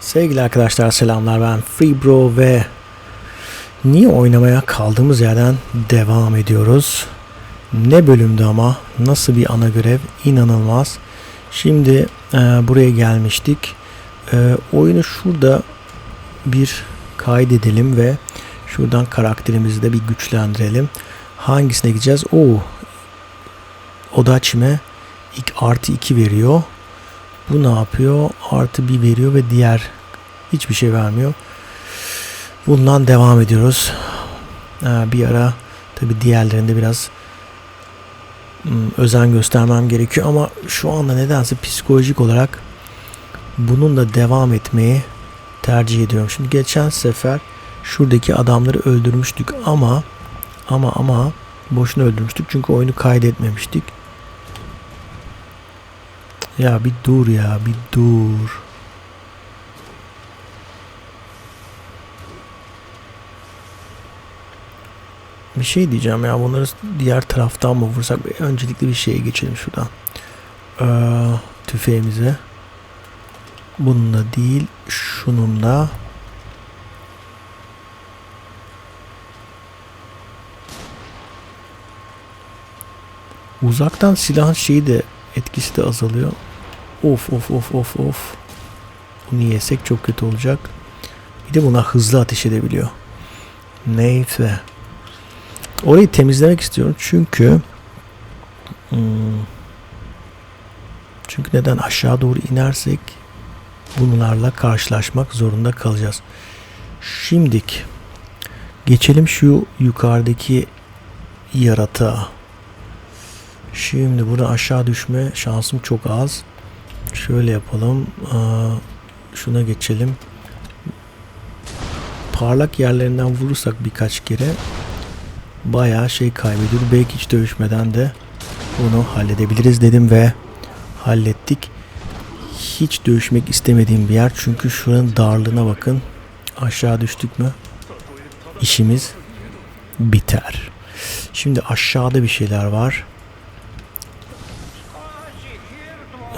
Sevgili arkadaşlar selamlar ben Freebro ve niye oynamaya kaldığımız yerden devam ediyoruz. Ne bölümdü ama nasıl bir ana görev inanılmaz. Şimdi e, buraya gelmiştik. E, oyunu şurada bir kaydedelim ve şuradan karakterimizi de bir güçlendirelim. Hangisine gideceğiz? Oo. Odaçime ilk artı 2 veriyor. Bu ne yapıyor? Artı 1 veriyor ve diğer hiçbir şey vermiyor. Bundan devam ediyoruz. Ee, bir ara tabi diğerlerinde biraz hmm, özen göstermem gerekiyor ama şu anda nedense psikolojik olarak bununla devam etmeyi tercih ediyorum. Şimdi geçen sefer şuradaki adamları öldürmüştük ama ama ama boşuna öldürmüştük çünkü oyunu kaydetmemiştik. Ya bir dur ya bir dur. Bir şey diyeceğim ya bunları diğer taraftan mı vursak? Öncelikle bir şeye geçelim şuradan. Ee, tüfeğimize. Bununla değil şununla. Uzaktan silahın şeyi de etkisi de azalıyor. Of of of of of. Bunu yesek çok kötü olacak. Bir de buna hızlı ateş edebiliyor. Neyse. Orayı temizlemek istiyorum çünkü hmm, çünkü neden aşağı doğru inersek bunlarla karşılaşmak zorunda kalacağız. Şimdik geçelim şu yukarıdaki yaratığa. Şimdi burada aşağı düşme şansım çok az. Şöyle yapalım. Aa, şuna geçelim. Parlak yerlerinden vurursak birkaç kere bayağı şey kaybediyor. Belki hiç dövüşmeden de bunu halledebiliriz dedim ve hallettik. Hiç dövüşmek istemediğim bir yer çünkü şuranın darlığına bakın. Aşağı düştük mü işimiz biter. Şimdi aşağıda bir şeyler var.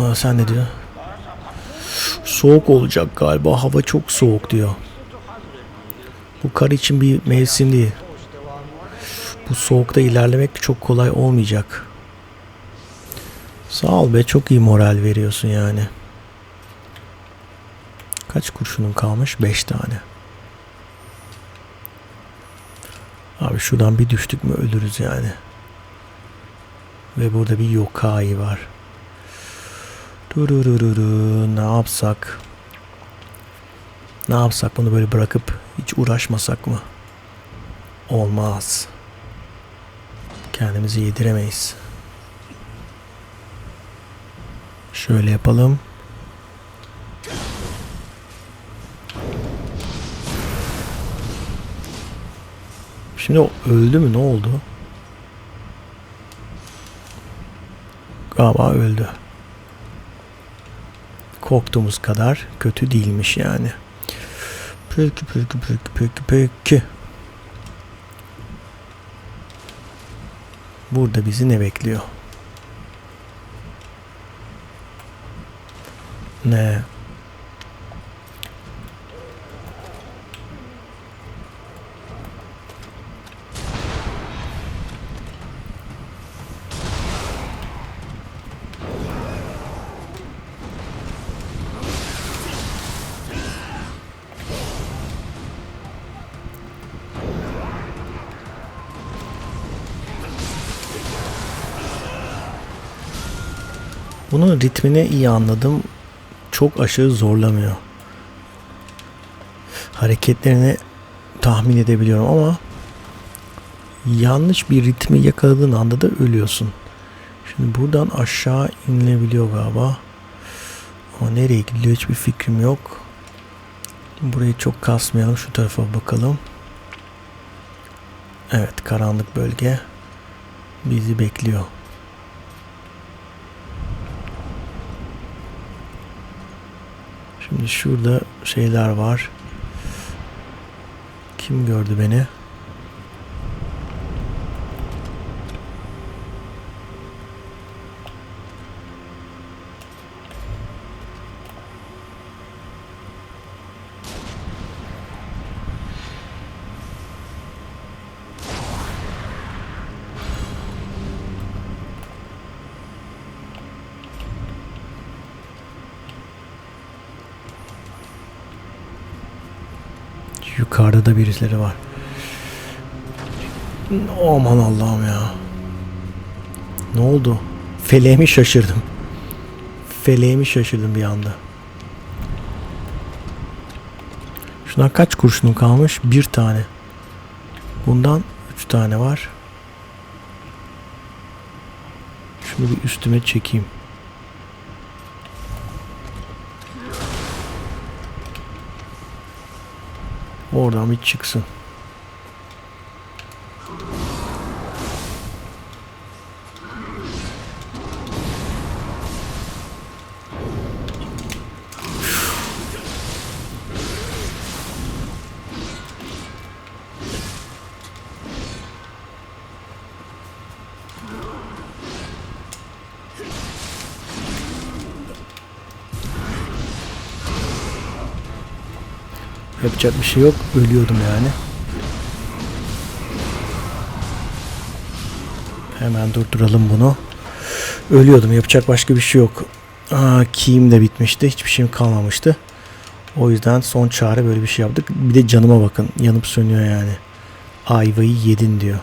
Aa, sen ne diyor? Soğuk olacak galiba. Hava çok soğuk diyor. Bu kar için bir mevsim değil. Bu soğukta ilerlemek çok kolay olmayacak. Sağ ol be çok iyi moral veriyorsun yani. Kaç kurşunun kalmış? 5 tane. Abi şuradan bir düştük mü ölürüz yani. Ve burada bir yokai var. Durururu ne yapsak? Ne yapsak bunu böyle bırakıp hiç uğraşmasak mı? Olmaz. Kendimizi yediremeyiz. Şöyle yapalım. Şimdi o öldü mü ne oldu? Galiba öldü. Korktuğumuz kadar kötü değilmiş yani. Peki peki peki peki peki. Burada bizi ne bekliyor? Ne? Bunun ritmini iyi anladım. Çok aşırı zorlamıyor. Hareketlerini tahmin edebiliyorum ama yanlış bir ritmi yakaladığın anda da ölüyorsun. Şimdi buradan aşağı inilebiliyor galiba. Ama nereye gidiyor hiçbir fikrim yok. Burayı çok kasmayalım. Şu tarafa bakalım. Evet karanlık bölge bizi bekliyor. Şimdi şurada şeyler var. Kim gördü beni? Birileri var. Aman Allah'ım ya. Ne oldu? Feleğimi şaşırdım. Feleğimi şaşırdım bir anda. Şuna kaç kurşunum kalmış? Bir tane. Bundan üç tane var. Şunu bir üstüme çekeyim. Oradan bir çıksın. Yapacak bir şey yok. Ölüyordum yani. Hemen durduralım bunu. Ölüyordum. Yapacak başka bir şey yok. Aa, key'im de bitmişti. Hiçbir şeyim kalmamıştı. O yüzden son çare böyle bir şey yaptık. Bir de canıma bakın. Yanıp sönüyor yani. Ayvayı yedin diyor.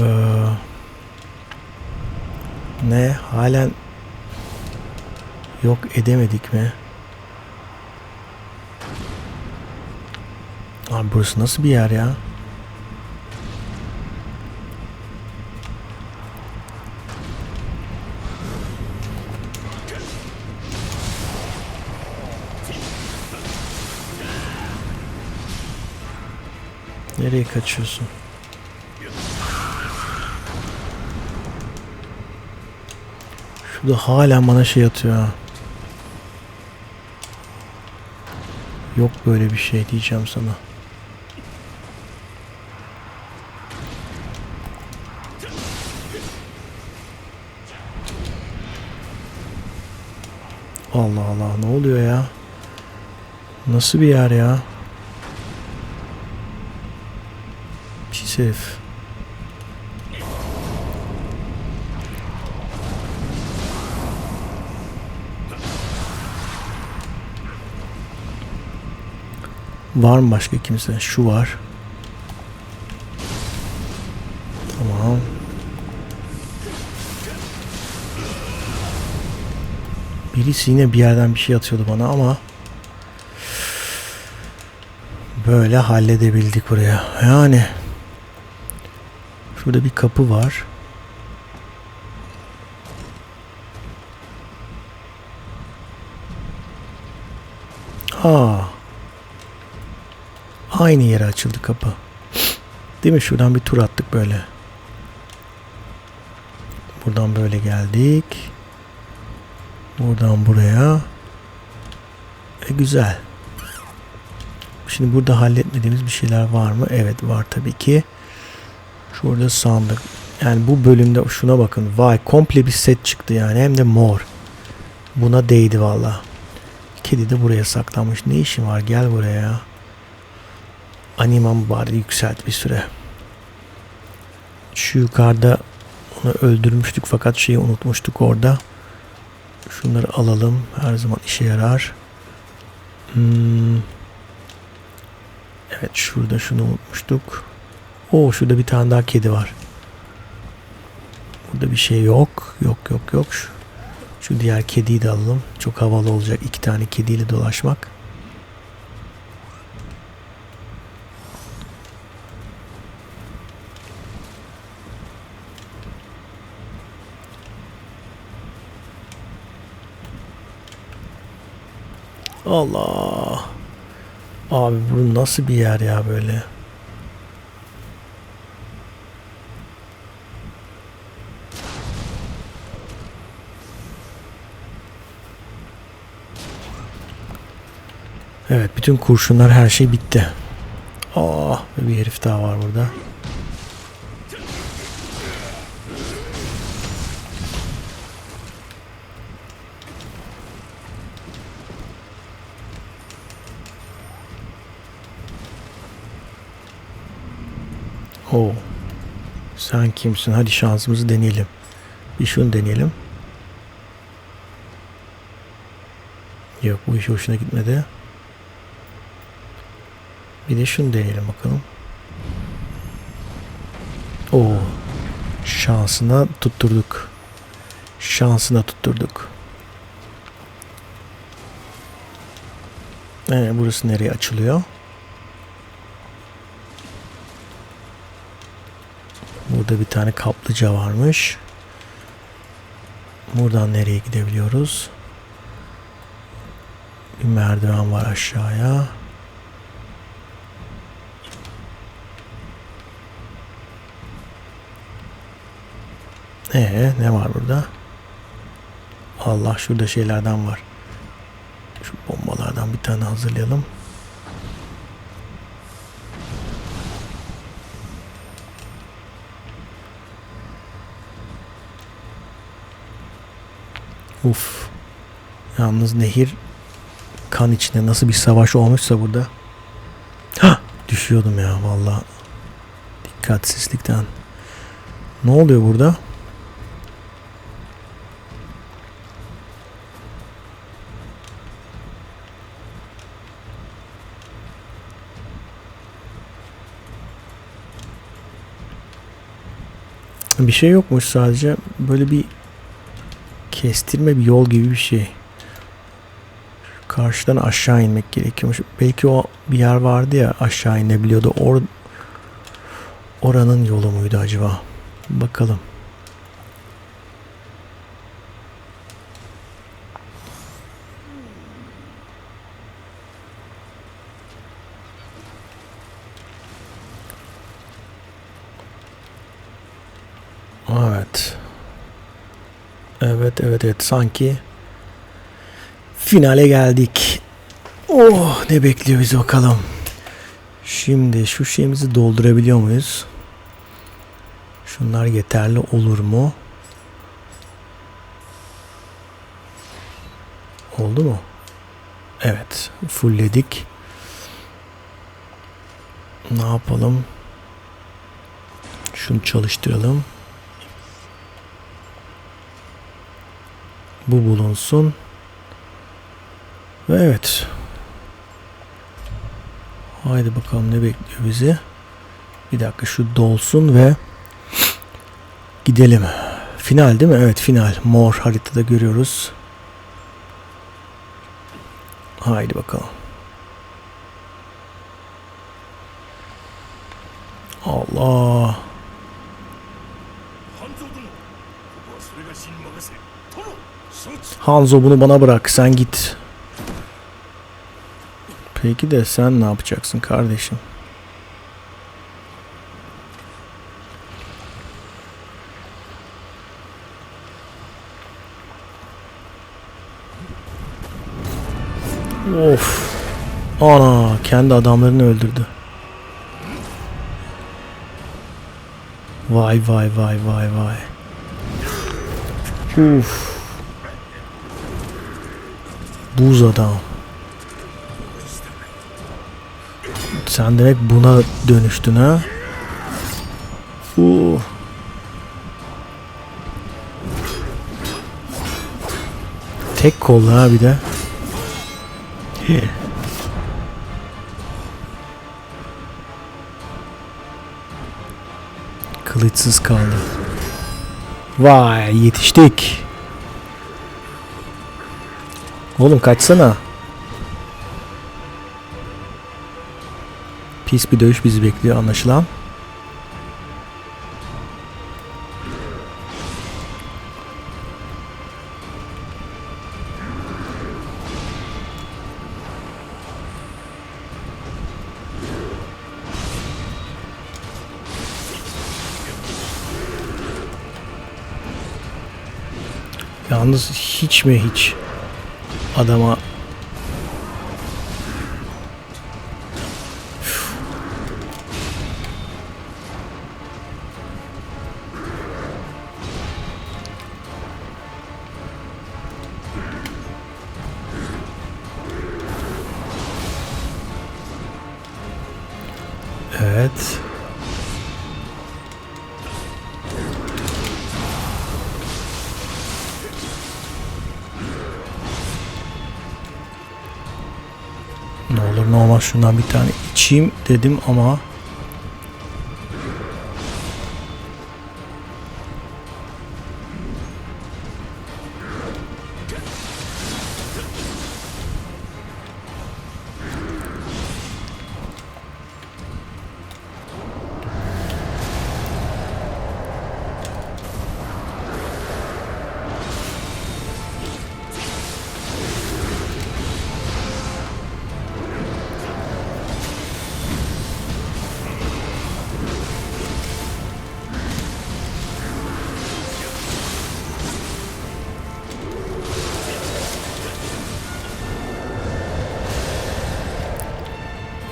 Ee, ne? Halen yok edemedik mi? Abi burası nasıl bir yer ya? Nereye kaçıyorsun? Şurada hala bana şey atıyor ha. Yok böyle bir şey diyeceğim sana. Allah Allah ne oluyor ya? Nasıl bir yer ya? Pis herif. Var mı başka kimse? Şu var. Birisi yine bir yerden bir şey atıyordu bana ama böyle halledebildik buraya. Yani şurada bir kapı var. Ha. Aynı yere açıldı kapı. Değil mi? Şuradan bir tur attık böyle. Buradan böyle geldik. Buradan buraya. E güzel. Şimdi burada halletmediğimiz bir şeyler var mı? Evet var tabii ki. Şurada sandık. Yani bu bölümde şuna bakın. Vay komple bir set çıktı yani. Hem de mor. Buna değdi valla. Kedi de buraya saklanmış. Ne işin var? Gel buraya. Animam bari yükselt bir süre. Şu yukarıda onu öldürmüştük fakat şeyi unutmuştuk orada. Şunları alalım. Her zaman işe yarar. Hmm. Evet şurada şunu unutmuştuk. Oo şurada bir tane daha kedi var. Burada bir şey yok. Yok yok yok. Şu, şu diğer kediyi de alalım. Çok havalı olacak iki tane kediyle dolaşmak. Allah. Abi bu nasıl bir yer ya böyle? Evet bütün kurşunlar her şey bitti. Aa bir herif daha var burada. Oo. Sen kimsin? Hadi şansımızı deneyelim. Bir şunu deneyelim. Yok bu iş hoşuna gitmedi. Bir de şunu deneyelim bakalım. Oo. Şansına tutturduk. Şansına tutturduk. Evet, burası nereye açılıyor? Burada bir tane kaplıca varmış. Buradan nereye gidebiliyoruz? Bir merdiven var aşağıya. Ee, ne var burada? Allah şurada şeylerden var. Şu bombalardan bir tane hazırlayalım. Uf. Yalnız nehir kan içinde nasıl bir savaş olmuşsa burada. Hah, düşüyordum ya valla. Dikkatsizlikten. Ne oluyor burada? Bir şey yokmuş sadece böyle bir kestirme bir yol gibi bir şey. Karşıdan aşağı inmek gerekiyormuş. Belki o bir yer vardı ya aşağı inebiliyordu. Or oranın yolu muydu acaba? Bakalım. Evet. Evet evet sanki finale geldik. Oh ne bekliyor bizi bakalım. Şimdi şu şeyimizi doldurabiliyor muyuz? Şunlar yeterli olur mu? Oldu mu? Evet. Fullledik. Ne yapalım? Şunu çalıştıralım. Bu bulunsun. Ve evet. Haydi bakalım ne bekliyor bizi. Bir dakika şu dolsun ve gidelim. Final değil mi? Evet final. Mor haritada görüyoruz. Haydi bakalım. Allah. Hanzo bunu bana bırak. Sen git. Peki de sen ne yapacaksın kardeşim? Of. Ana kendi adamlarını öldürdü. Vay vay vay vay vay. Uf. Buz adam. Sen demek buna dönüştün ha? Uh. Tek kollu ha bir de. Kılıçsız kaldı. Vay yetiştik. Oğlum kaçsana. Pis bir dövüş bizi bekliyor anlaşılan. Yalnız hiç mi hiç 頭 şundan bir tane içeyim dedim ama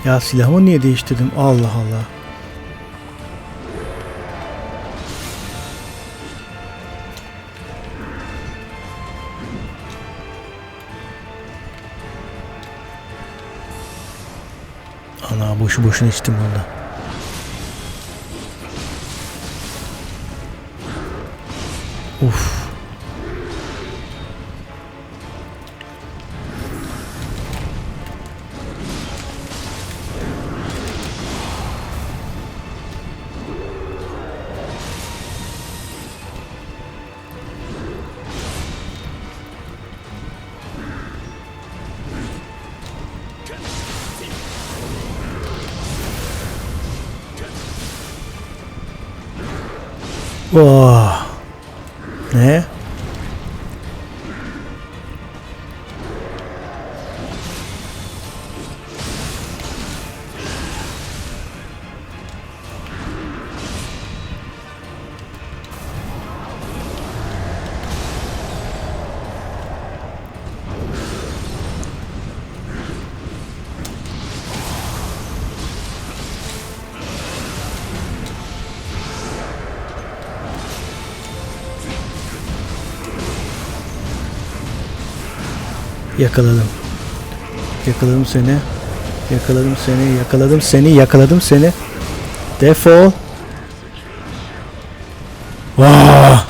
ya silahımı niye değiştirdim? Allah Allah. Ana boşu boşuna içtim bunu da. Uf. Oh. Ne? Yakaladım. Yakaladım seni. Yakaladım seni. Yakaladım seni. Yakaladım seni. Defol. Oh.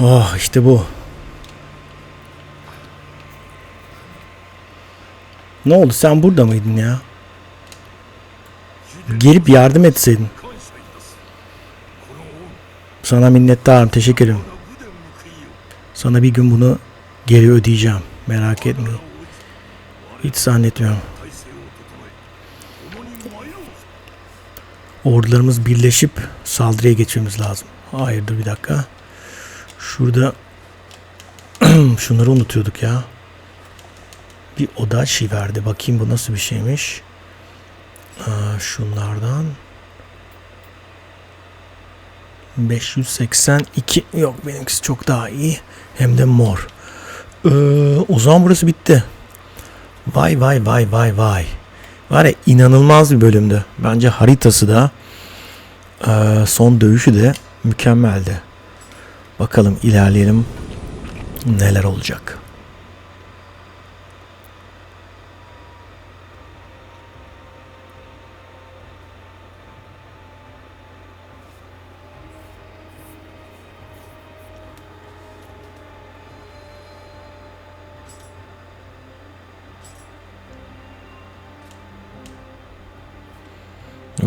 oh işte bu. Ne oldu sen burada mıydın ya? Gelip yardım etseydin. Sana minnettarım teşekkür ederim. Sana bir gün bunu geri ödeyeceğim. Merak etme. Hiç zannetmiyorum. Ordularımız birleşip saldırıya geçmemiz lazım. Hayırdır bir dakika. Şurada şunları unutuyorduk ya. Bir oda verdi. Bakayım bu nasıl bir şeymiş. Aa, şunlardan. 582 yok benimkisi çok daha iyi. Hem de mor. Ee, o zaman burası bitti. Vay vay vay vay vay. Var ya inanılmaz bir bölümdü. Bence haritası da eee, son dövüşü de mükemmeldi. Bakalım ilerleyelim neler olacak.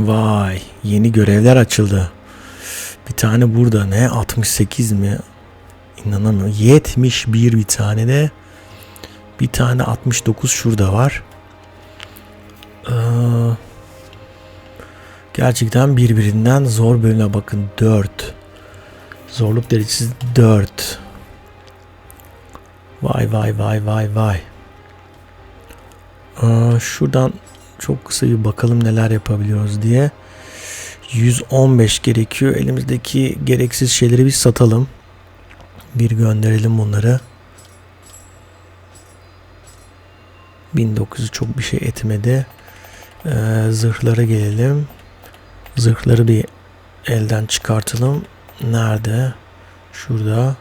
Vay yeni görevler açıldı. Bir tane burada ne 68 mi? İnanamıyorum. 71 bir tane de. Bir tane 69 şurada var. Ee, gerçekten birbirinden zor bölüme bakın 4. Zorluk derecesi 4. Vay vay vay vay vay. Ee, şuradan çok kısa bir bakalım neler yapabiliyoruz diye. 115 gerekiyor. Elimizdeki gereksiz şeyleri bir satalım. Bir gönderelim bunları. 1900 çok bir şey etmedi. Ee, zırhlara gelelim. Zırhları bir elden çıkartalım. Nerede? Şurada.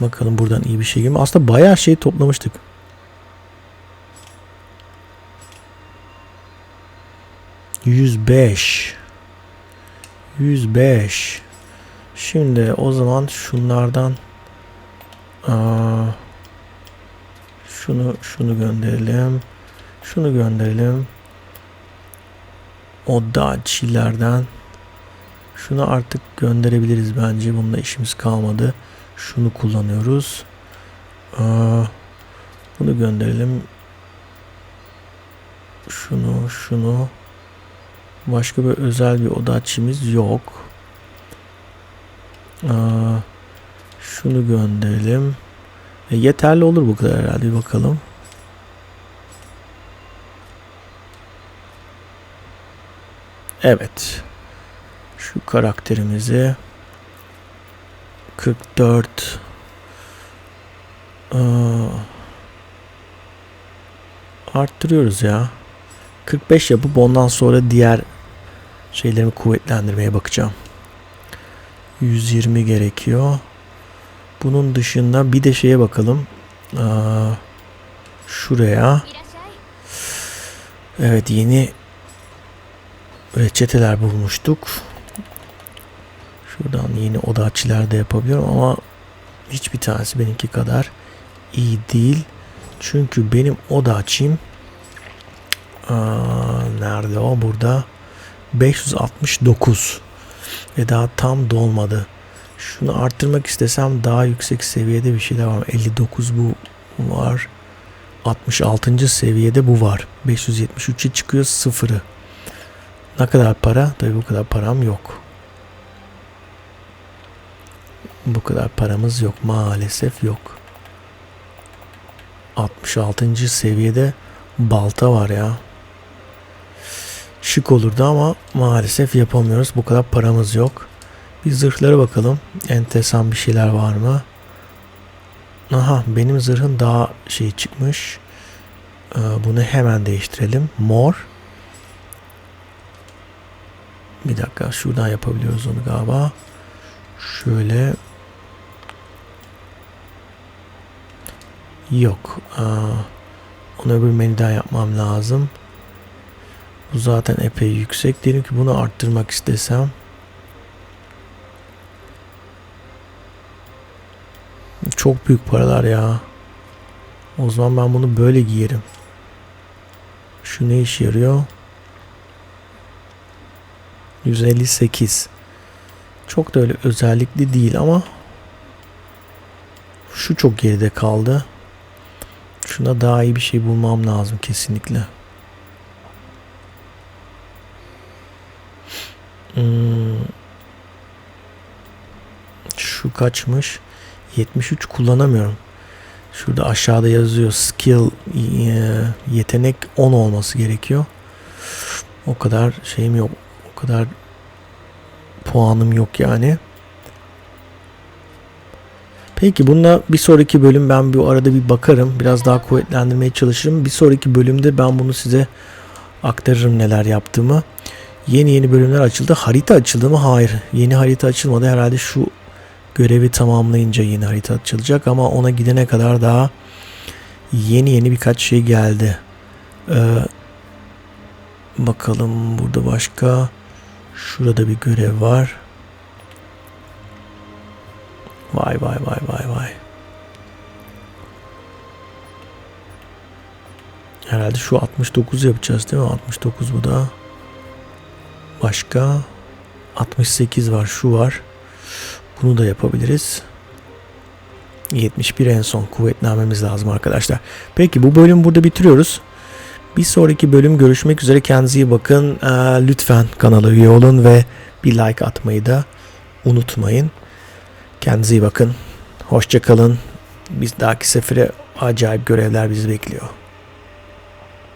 Bakalım buradan iyi bir şey gelmiyor. Aslında bayağı şey toplamıştık. Yüz beş. 105. Şimdi o zaman şunlardan aa, Şunu şunu gönderelim. Şunu gönderelim. O Daci'lerden şunu artık gönderebiliriz bence. Bununla işimiz kalmadı. Şunu kullanıyoruz. Aa, bunu gönderelim. Şunu, şunu. Başka bir özel bir odaçimiz yok. Aa, şunu gönderelim. E, yeterli olur bu kadar herhalde. Bir bakalım. Evet. Şu karakterimizi 44 Aa, arttırıyoruz ya. 45 yapıp ondan sonra diğer şeylerimi kuvvetlendirmeye bakacağım. 120 gerekiyor. Bunun dışında bir de şeye bakalım. Aa, şuraya. Evet yeni reçeteler bulmuştuk. Şuradan yeni oda açılar da yapabiliyorum ama hiçbir tanesi benimki kadar iyi değil. Çünkü benim oda açayım. Aa, nerede o? Burada. 569 ve daha tam dolmadı. Şunu arttırmak istesem daha yüksek seviyede bir şeyler var. 59 bu var. 66. seviyede bu var. 573'e çıkıyor sıfırı. Ne kadar para? Tabii bu kadar param yok. Bu kadar paramız yok. Maalesef yok. 66. seviyede balta var ya. Şık olurdu ama maalesef yapamıyoruz. Bu kadar paramız yok. Bir zırhlara bakalım. Enteresan bir şeyler var mı? Aha benim zırhım daha şey çıkmış. Ee, bunu hemen değiştirelim. Mor. Bir dakika şuradan yapabiliyoruz onu galiba. Şöyle. Yok. Aa, onu öbür menüden yapmam lazım. Bu zaten epey yüksek. Diyelim ki bunu arttırmak istesem. Çok büyük paralar ya. O zaman ben bunu böyle giyerim. Şu ne işe yarıyor? 158. Çok da öyle özellikli değil ama şu çok geride kaldı. Şuna daha iyi bir şey bulmam lazım kesinlikle. Hmm. Şu kaçmış? 73 kullanamıyorum. Şurada aşağıda yazıyor skill e, yetenek 10 olması gerekiyor. O kadar şeyim yok. O kadar puanım yok yani. Peki bunda bir sonraki bölüm ben bir arada bir bakarım. Biraz daha kuvvetlendirmeye çalışırım. Bir sonraki bölümde ben bunu size aktarırım neler yaptığımı. Yeni yeni bölümler açıldı. Harita açıldı mı? Hayır. Yeni harita açılmadı. Herhalde şu görevi tamamlayınca yeni harita açılacak ama ona gidene kadar daha yeni yeni birkaç şey geldi. Ee, bakalım burada başka şurada bir görev var. Vay vay vay vay vay. Herhalde şu 69 yapacağız değil mi? 69 bu da. Başka 68 var, şu var. Bunu da yapabiliriz. 71 en son kuvvetlenmemiz lazım arkadaşlar. Peki bu bölüm burada bitiriyoruz. Bir sonraki bölüm görüşmek üzere. Kendinize iyi bakın. Ee, lütfen kanala üye olun ve bir like atmayı da unutmayın. Kendinize iyi bakın. Hoşçakalın. Biz dahaki sefere acayip görevler bizi bekliyor.